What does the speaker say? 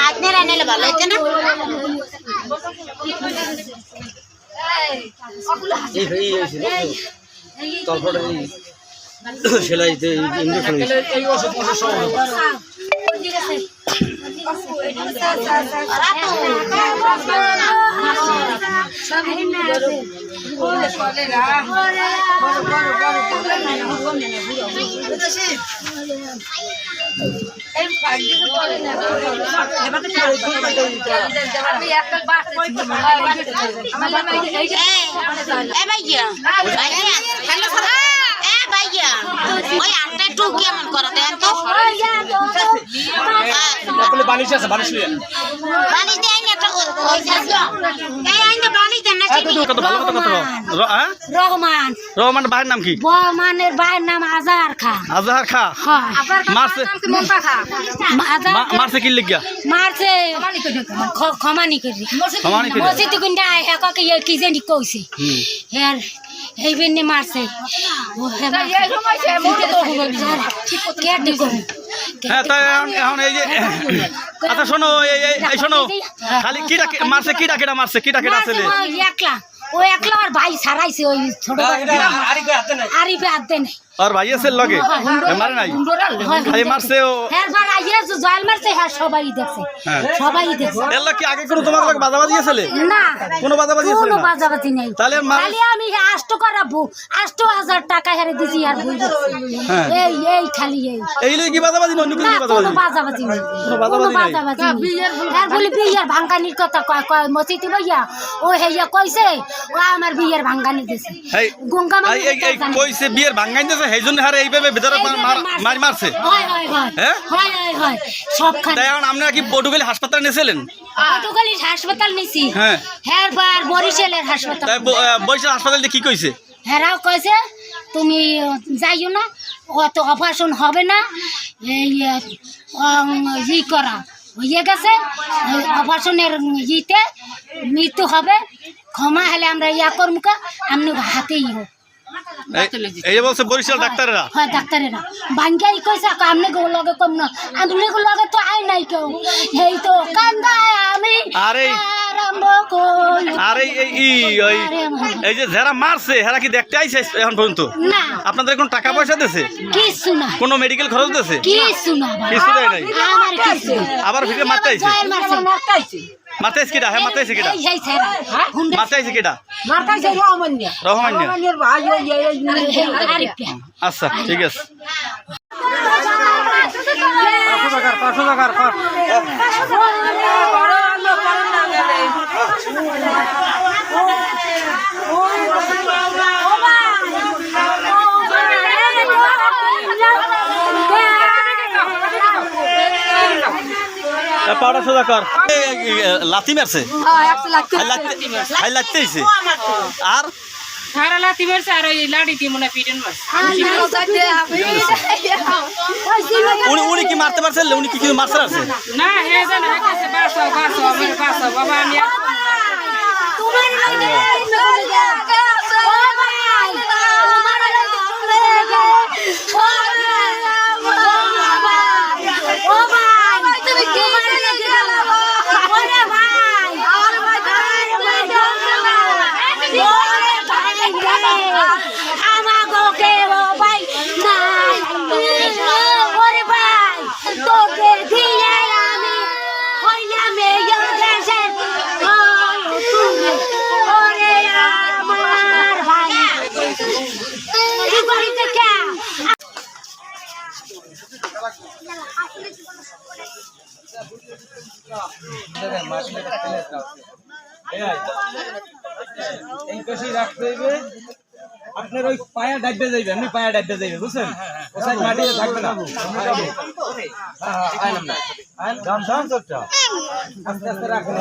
আজনের আনলে ভালো হইছে না তারপরে এই সেলাইতে ইঞ্জেকশন ওই আটটা একটু কেমন করো দেন বানিশ আছে বানিশ পানি দেয় না একটা হ্যাঁ রহমান। রহমান। ভাইয়ের নাম কি? বহমানের ভাইয়ের নাম আজার খা। আজহার খা? মারছে মারছে কি লিখিয়া মারছে। ক্ষমানি করি ক্ষমানি করি? মসজিদ গুন্ডা হেকাকে কি জানি কইছে। হুম। এই বেনে মারছে হ্যাঁ তাই এখন এখন এই যে আচ্ছা শোনো এই শোনো। খালি কি ডাকে মারছে কি ডাকেটা মারছে কি ডাকেটা ছেলে? একলা। ও একলা আর ভাই সারাইছে ওই ছোট আরিফে হাত নাই। আর ভাই আছে লগে মারে নাই খালি মারছে ও জয়েল মারছে হ্যাঁ সবাই দেখছে। সবাই দেখছে এর কি আগে কোনো তোমার লগে বাজাবাজি গেছিলে না কোনো বাজাবাজি গেছিলে কোনো বাজাবাজি নেই তাহলে খালি আমি আষ্ট করাবো আষ্ট হাজার টাকা হেরে দিছি আর হ্যাঁ। এই এই খালি এই এই লগে কি বাজাবাজি না অন্য না কিছু কোনো বাজাবাজি বাজাবাজি নেই কোনো বাজাবাজি নাই। বাজাবাজি আর বলি বিয়ের ভাঙ্গানির কথা কয় কয় মসজিদ ভাইয়া ও হেইয়া কইছে ও আমার বিয়ের ভাঙ্গানি দিছে এই গঙ্গা এই কইছে বিয়ের ভাঙ্গাই দিয়েছে সেই জন্য হারে এইভাবে ভিতরে মার- মার- মার মারছে। হয় সব খান তাই এখন আপনারা কি পটুখালি হাসপাতালে নিয়েছিলেন? পটুখালীর হাসপাতাল নিছি। হ্যাঁ। হ্যাঁ বরিশালের হাসপাতাল। তাই বরিশাল হাসপাতালে কি কইছে? হেরাও কইছে তুমি যাইও না অত অপারেশন হবে না এই ই করা। হয়ে গেছে অপারেশনের ইতে মৃত্যু হবে। ক্ষমা হলে আমরা ইয়া করমুকা আপনি হাতেই হোক। এই- যে বলছে বরিশাল ডাক্তারেরা। হয় ডাক্তারেরা। বাঙ্গাই কইছে আপনি গো লগে কম না। আপনি গো লগে তো আই নাই কেউ। এই তো কান্দায় আমি। আরে- আর এই এই ওই এই যে যারা মারছে হেরা কি দেখতে আইছে এখন পর্যন্ত? না। আপনাদের কোন টাকা পয়সা দিয়েছে কিছু না। কোনো মেডিকেল খরচ দিয়েছে কিছু না কিছু দেয় নাই? আমার কিছু আবার ভিড়ে মারতে আইছে? আইছে। কিটা হ্যাঁ মারতে আইছে কিটা আইছে কিটা রহমান্য। রহমান রহমান্যের ভাই ওই এই- এই- এই- পাউডার সোজা কর। লাথি মারছে। লাথি খাই লাথি আইছে আর? লাথি মারছে আর ওই লাড়ি দিয়ে মনে হয় পিটন মারছে। উনি উনি কি মারতে পারছে উনি কি কিছু মারছে আছে না হে জানে হে কাছে বাসো বাসো আমার বাসো বাবা আমি আর- আমাকে ও ভাই নাই ওরে ভাই তোকে দিয়ে আমি হইলাম এই দেশের ও তুমি ওরে আমার ভাই কি করিতে কে এই কষি রাখতে হইবে আপনার ওই পায়া ডাইবে যাইবে আপনি পায়া ডাইবে যাইবে বুঝছেন? ও সাইড মাটিতে থাকবে না। হ্যাঁ, হ্যাঁ, আইলাম না। আইন- আস্তে আস্তে রাখুন।